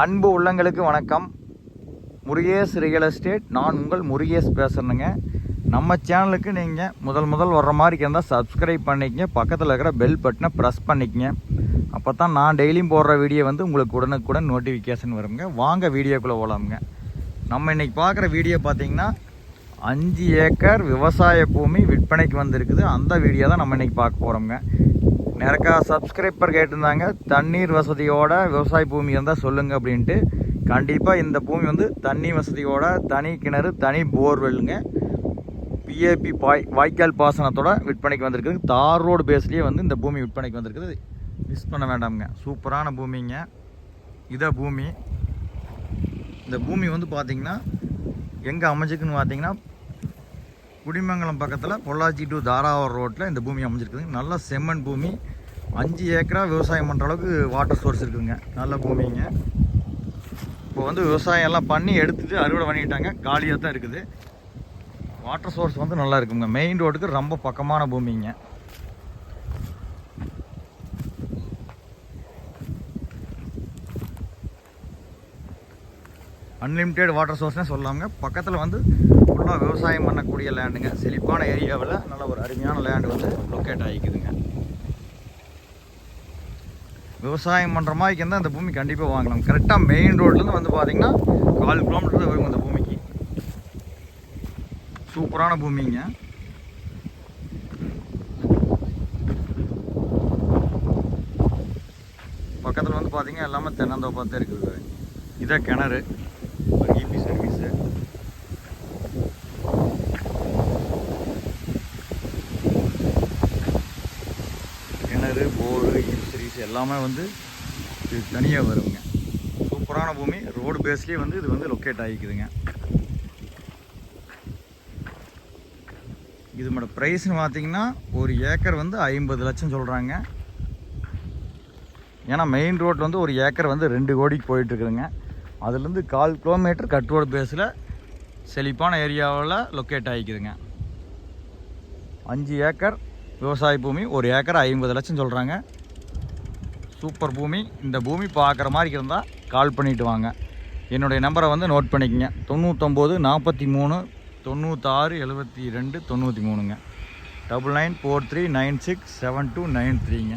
அன்பு உள்ளங்களுக்கு வணக்கம். முருகேஷ் ரியல் எஸ்டேட் நான் உங்கள் முருகேஷ் பேசுகிறேங்க நம்ம சேனலுக்கு நீங்கள் முதல் முதல் வர்ற மாதிரி இருந்தால் சப்ஸ்கிரைப் பண்ணிக்கங்க. பக்கத்தில் இருக்கிற பெல் பட்டனை ப்ரெஸ் பண்ணிக்கங்க. அப்போ தான் நான் டெய்லியும் போடுற வீடியோ வந்து உங்களுக்கு உடனுக்குடன் நோட்டிஃபிகேஷன் வருங்க. வாங்க வீடியோக்குள்ளே போகலாமுங்க நம்ம இன்றைக்கி பார்க்குற வீடியோ பார்த்தீங்கன்னா அஞ்சு ஏக்கர் விவசாய பூமி விற்பனைக்கு வந்திருக்குது. அந்த வீடியோ தான் நம்ம இன்றைக்கி பார்க்க போகிறோம்ங்க நிறைக்கா சப்ஸ்கிரைபர் கேட்டிருந்தாங்க தண்ணீர் வசதியோட விவசாய பூமி இருந்தால் சொல்லுங்க அப்படின்ட்டு. கண்டிப்பாக இந்த பூமி வந்து தண்ணி வசதியோட தனி கிணறு தனி போர்வெல்லுங்க. பிஏபி பாய் வாய்க்கால் பாசனத்தோட விற்பனைக்கு வந்திருக்குது. தார் ரோடு பேஸ்லேயே வந்து இந்த பூமி விற்பனைக்கு வந்திருக்குது. மிஸ் பண்ண வேண்டாம்ங்க. சூப்பரான பூமிங்க. இதை பூமி இந்த பூமி வந்து பார்த்திங்கன்னா எங்கே அமைஞ்சிக்குன்னு பார்த்தீங்கன்னா குடிமங்கலம் பக்கத்தில் பொள்ளாச்சி டு தாராவூர் ரோட்டில் இந்த பூமி அமைஞ்சிருக்குதுங்க நல்ல செம்மண் பூமி. அஞ்சு ஏக்கரா விவசாயம் பண்ணுற அளவுக்கு வாட்டர் சோர்ஸ் இருக்குதுங்க நல்ல பூமிங்க. இப்போ வந்து விவசாயம் எல்லாம் பண்ணி எடுத்துட்டு அறுவடை பண்ணிக்கிட்டாங்க காலியாக தான் இருக்குது. வாட்டர் சோர்ஸ் வந்து நல்லா இருக்குங்க. மெயின் ரோடுக்கு ரொம்ப பக்கமான பூமிங்க. அன்லிமிட்டெட் வாட்டர் சோர்ஸ்னே சொல்லாங்க பக்கத்தில் வந்து ஃபுல்லாக விவசாயம் பண்ணக்கூடிய லேண்டுங்க செழிப்பான ஏரியாவில் நல்ல ஒரு அருமையான லேண்டு வந்து லொக்கேட் ஆகிக்குதுங்க. விவசாயம் பண்ணுற மாதிரி இருந்தால் அந்த பூமி கண்டிப்பாக வாங்கலாம். கரெக்டாக மெயின் ரோட்லேருந்து வந்து பார்த்தீங்கன்னா கால் கிலோமீட்டர் தான் வரும் அந்த பூமிக்கு. சூப்பரான பூமிங்க. பக்கத்தில் வந்து பார்த்தீங்கன்னா எல்லாமே தென்னந்தோப்பாக தான் இருக்குது. இதான் கிணறு. எல்லாமே வந்து இது தனியாக வருங்க. சூப்பரான பூமி. ரோடு பேஸ்லேயே வந்து இது வந்து லொக்கேட் ஆகிக்குதுங்க. இதோட ப்ரைஸ்னு பார்த்தீங்கன்னா ஒரு ஏக்கர் வந்து ஐம்பது லட்சம் சொல்கிறாங்க ஏன்னா மெயின் ரோட் வந்து ஒரு ஏக்கர் வந்து ரெண்டு கோடிக்கு போயிட்டுருக்குதுங்க. அதுலேருந்து கால் கிலோமீட்டர் கட் ரோடு பேஸில் செழிப்பான ஏரியாவில் லொக்கேட் ஆகிக்குதுங்க. அஞ்சு ஏக்கர் விவசாய பூமி ஒரு ஏக்கர் ஐம்பது லட்சம் சொல்கிறாங்க சூப்பர் பூமி. இந்த பூமி பார்க்குற மாதிரி இருந்தால் கால் பண்ணிவிட்டு வாங்க. என்னுடைய நம்பரை வந்து நோட் பண்ணிக்கங்க. தொண்ணூற்றொம்பது நாற்பத்தி மூணு தொண்ணூத்தாறு எழுபத்தி ரெண்டு தொண்ணூற்றி மூணுங்க double nine four three nine six seven two nine த்ரீங்க.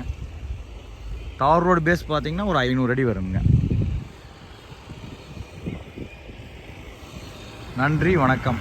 தார் ரோடு பேஸ் பார்த்தீங்கன்னா ஒரு ஐநூறு அடி வருங்க. நன்றி வணக்கம்.